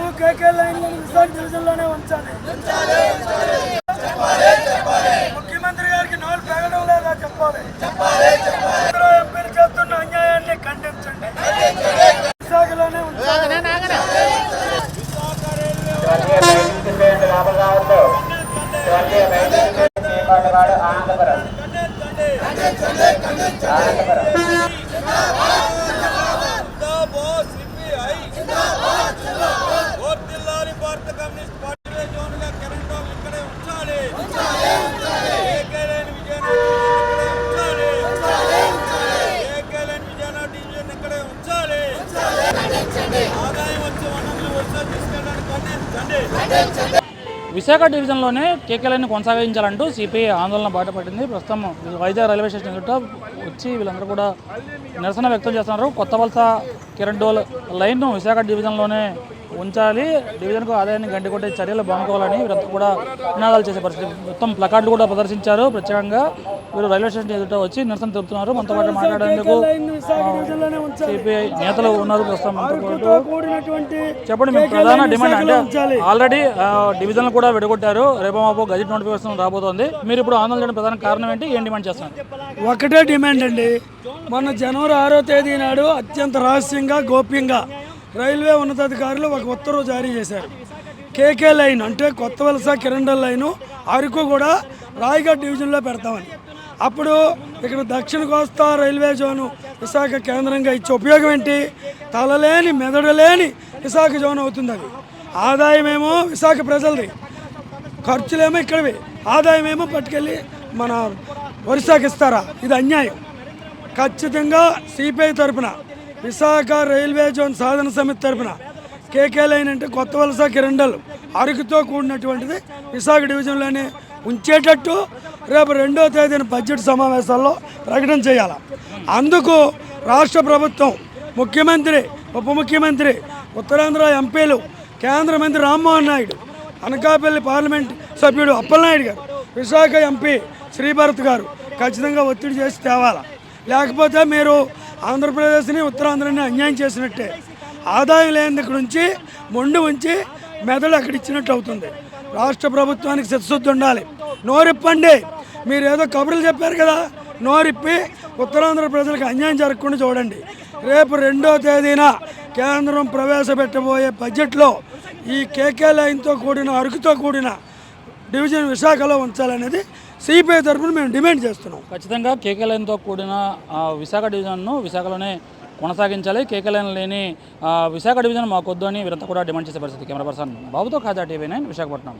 వరకు KK line Visakha డివిజన్లోనే ఉంచాలి ముఖ్యమంత్రి గారికి నోరు పెరగడం లేదా చెప్పాలి? ఎంపీలు చేస్తున్న అన్యాయాన్ని ఖండించండి. విశాఖలోనే ఉంచాలి. ఆనందపురం. విశాఖ డివిజన్లోనే కేకేలైన్ కొనసాగించాలంటూ సిపిఐ ఆందోళన బయటపడింది. ప్రస్తుతం వైజాగ్ రైల్వే స్టేషన్ చుట్టూ వచ్చి వీళ్ళందరూ కూడా నిరసన వ్యక్తం చేస్తున్నారు. కొత్త వలస కిరణ్ డోల్ లైన్ను విశాఖ డివిజన్లోనే ఉంచాలి. డివిజన్కు ఆదాయాన్ని గంటి కొట్టే చర్యలు బాగుకోవాలని వీరంతా కూడా నినాదాలు చేసే పరిస్థితి. మొత్తం ప్లకార్డులు కూడా ప్రదర్శించారు. ప్రత్యేకంగా వీరు రైల్వే స్టేషన్ ఎదుట వచ్చి నిరసన తెలుపుతున్నారు. మనతో పాటు మాట్లాడేందుకు సిపిఐ నేతలు ఉన్నారు ప్రస్తుతం చెప్పండి మేము ప్రధాన డిమాండ్ అంటే ఆల్రెడీ డివిజన్లు కూడా విడగొట్టారు. రేపు మాపు గజెట్ నోటిఫికేషన్ రాబోతోంది. మీరు ఇప్పుడు ఆందోళన చేయడం ప్రధాన కారణం ఏంటి? ఏం డిమాండ్ చేస్తున్నారు? ఒకటే డిమాండ్ అండి. మొన్న జనవరి ఆరో తేదీ నాడు అత్యంత రహస్యంగా గోప్యంగా రైల్వే ఉన్నతాధికారులు ఒక ఉత్తర్వు జారీ చేశారు. కేకే లైన్ అంటే కొత్త వలస కిరండల్ లైను అరకు కూడా రాయగఢ్ డివిజన్లో పెడతామని. అప్పుడు ఇక్కడ దక్షిణ కోస్తా రైల్వే జోను విశాఖ కేంద్రంగా ఇచ్చే ఉపయోగం ఏంటి? తలలేని మెదడులేని విశాఖ జోన్ అవుతుంది అది. ఆదాయమేమో విశాఖ ప్రజలది. ఖర్చులేమో ఇక్కడవి. ఆదాయమేమో పట్టుకెళ్ళి మన ఒరిస్సాకి ఇస్తారా? ఇది అన్యాయం. ఖచ్చితంగా సిపిఐ తరపున విశాఖ రైల్వే జోన్ సాధన సమితి తరపున కేకే లైన్ అంటే కొత్త వలస కిరండల్ అరకుతో కూడినటువంటిది విశాఖ డివిజన్లోనే ఉంచేటట్టు రేపు రెండో తేదీన బడ్జెట్ సమావేశాల్లో ప్రకటన చేయాలి. అందుకు రాష్ట్ర ప్రభుత్వం ముఖ్యమంత్రి ఉప ముఖ్యమంత్రి ఉత్తరాంధ్ర ఎంపీలు కేంద్ర మంత్రి రామ్మోహన్ నాయుడు అనకాపల్లి పార్లమెంట్ సభ్యుడు అప్పలనాయుడు గారు విశాఖ ఎంపీ శ్రీభరత్ గారు ఖచ్చితంగా ఒత్తిడి చేసి తేవాలి. లేకపోతే మీరు ఆంధ్రప్రదేశ్ని ఉత్తరాంధ్రని అన్యాయం చేసినట్టే. ఆదాయం లేని దగ్గర నుంచి మొండు ఉంచి మెదడు అక్కడ ఇచ్చినట్టు అవుతుంది. రాష్ట్ర ప్రభుత్వానికి చిత్తశుద్ధి ఉండాలి. నోరిప్పండి. మీరు ఏదో కబుర్లు చెప్పారు కదా? నోరిప్పి ఉత్తరాంధ్ర ప్రజలకు అన్యాయం జరగకుండా చూడండి. రేపు రెండో తేదీన కేంద్రం ప్రవేశపెట్టబోయే బడ్జెట్లో ఈ కేకే లైన్తో కూడిన అరకుతో కూడిన డివిజన్ విశాఖలో ఉంచాలనేది సిపిఐ తరఫున మేము డిమాండ్ చేస్తున్నాం. ఖచ్చితంగా కేకేలైన్తో కూడిన విశాఖ డివిజన్ను విశాఖలోనే కొనసాగించాలి. కేకేలైన్ లేని విశాఖ డివిజన్ మాకొద్దు అని వీరంతా కూడా డిమాండ్ చేసే పరిస్థితి. కెమెరా పర్సన్ బాబుతో ఖాజా టీవీ నైన్ విశాఖపట్నం.